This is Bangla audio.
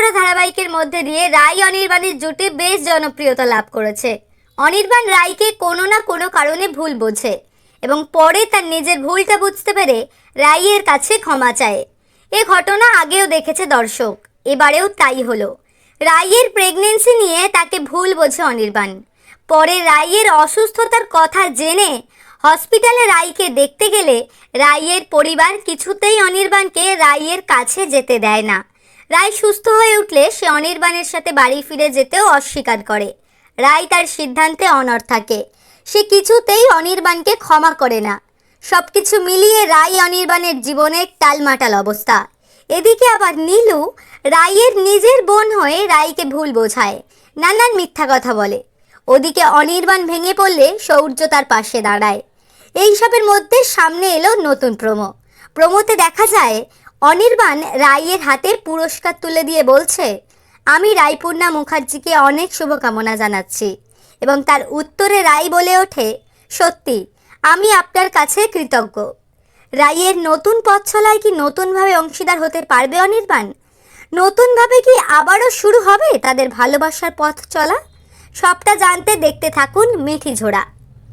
মিঠিজোড়া ধারাবাহিকের মধ্যে দিয়ে রায় অনির্বাণের জুটি বেশ জনপ্রিয়তা লাভ করেছে। অনির্বাণ রায়কে কোনো না কোনো কারণে ভুল বোঝে এবং পরে তার নিজের ভুলটা বুঝতে পেরে রায়ের কাছে ক্ষমা চায়। এ ঘটনা আগেও দেখেছে দর্শক, এবারেও তাই হলো। রায়ের প্রেগনেন্সি নিয়ে তাকে ভুল বোঝে অনির্বাণ। পরে রায়ের অসুস্থতার কথা জেনে হসপিটালে রায়কে দেখতে গেলে রায়ের পরিবার কিছুতেই অনির্বাণকে রায়ের কাছে যেতে দেয় না। রায় সুস্থ হয়ে উঠলে সে অনির্বাণের সাথে বাড়ি ফিরে যেতেও অস্বীকার করে। রায় তার সিদ্ধান্তে অনর থাকে। সে কিছুতেই অনির্বাণকে ক্ষমা করে না। সব কিছু মিলিয়ে রায় অনির্বাণের জীবনের টালমাটাল অবস্থা। এদিকে আবার নীলু রায়ের নিজের বোন হয়ে রায়কে ভুল বোঝায়, নানান মিথ্যা কথা বলে। ওদিকে অনির্বাণ ভেঙে পড়লে সৌর্য তার পাশে দাঁড়ায়। এইসবের মধ্যে সামনে এলো নতুন প্রোমো। প্রোমোতে দেখা যায় অনির্বাণ রায়ের হাতে পুরস্কার তুলে দিয়ে বলছে, আমি রায়পূর্ণা মুখার্জিকে অনেক শুভকামনা জানাচ্ছি এবং তার উত্তরে রায় বলে ওঠে, সত্যি, আমি আপনার কাছে কৃতজ্ঞ। রায়ের নতুন পথ চলায় কি নতুনভাবে অংশীদার হতে পারবে অনির্বাণ? নতুনভাবে কি আবারও শুরু হবে তাদের ভালোবাসার পথ চলা? সবটা জানতে দেখতে থাকুন মিঠি ঝোড়া।